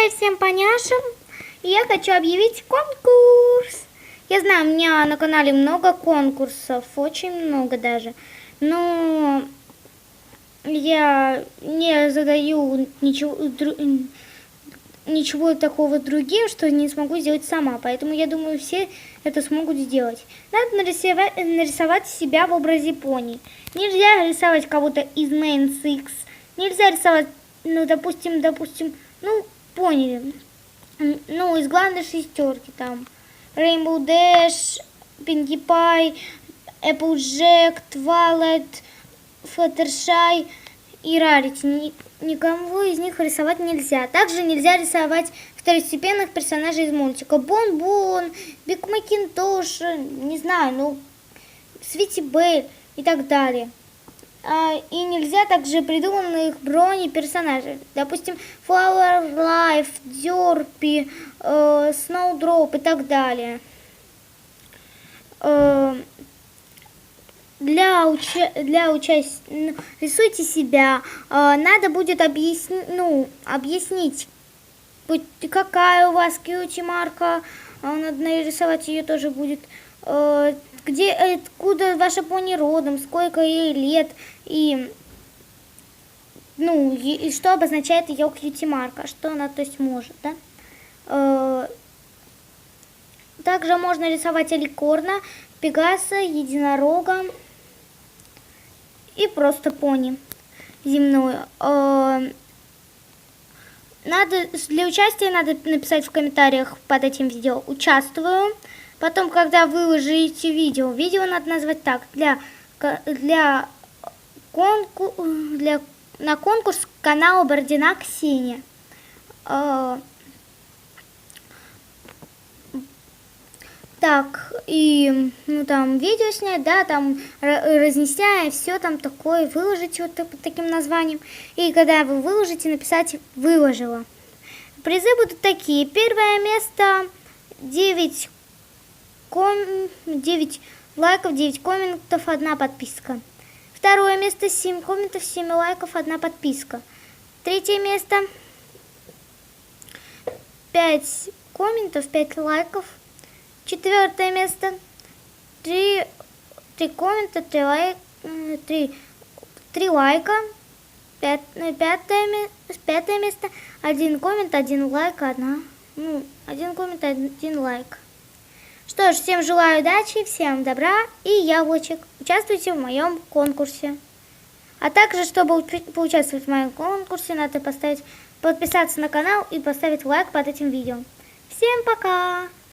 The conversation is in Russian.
Привет всем поняшам! Я хочу объявить конкурс. Я знаю, у меня на канале много конкурсов, очень много даже. Но я не задаю ничего, ничего такого другим, что не смогу сделать сама. Поэтому я думаю, все это смогут сделать. Надо нарисовать, нарисовать себя в образе пони. Нельзя рисовать кого-то из Main Six. Нельзя рисовать, ну, допустим, допустим, ну, поняли. Ну, из главной шестерки там. Rainbow Dash, Pinkie Pie, Applejack, Twilight, Fluttershy и Rarity. Ни- никого из них рисовать нельзя. Также нельзя рисовать второстепенных персонажей из мультика. Бон-Бон, Биг Макинтош, не знаю, ну, Свити Бейл и так далее. А, и нельзя также придуманных брони персонажей. Допустим, Flower Life, Дерпи, э, Snowdrop и так далее. Э, для, уча... для участия рисуйте себя. Э, надо будет объяснить, ну, объяснить, какая у вас кьюти марка. Э, Надо нарисовать ее тоже будет. Э, Где, откуда ваша пони родом, сколько ей лет и ну, и, и что обозначает ее кьюти марка, что она то есть может, да? Э, Также можно рисовать аликорна, пегаса, единорога и просто пони земную. Э, Надо, для участия надо написать в комментариях под этим видео «Участвую». Потом, когда вы выложите видео, видео надо назвать так, для, для, конку, для на конкурс канала Бородина Ксения. Э, Так, и ну там видео снять, да, там ра- разъясняя все там такое, выложить вот под таким названием. И когда вы выложите, написать «выложила». Призы будут такие. Первое место 9, ком... 9 лайков, 9 комментов, одна подписка. Второе место 7 комментов, 7 лайков, одна подписка. Третье место 5 комментов, 5 лайков. Четвертое место 3, 3 коммента, 3, лайк, 3, 3 лайка. Пят- э, пятое, пятое место один коммент, один лайк, одна. Ну, один коммент, один лайк. Что ж, всем желаю удачи, всем добра и яблочек. Участвуйте в моем конкурсе. А также, чтобы уча- поучаствовать в моем конкурсе, надо поставить, подписаться на канал и поставить лайк под этим видео. Всем пока!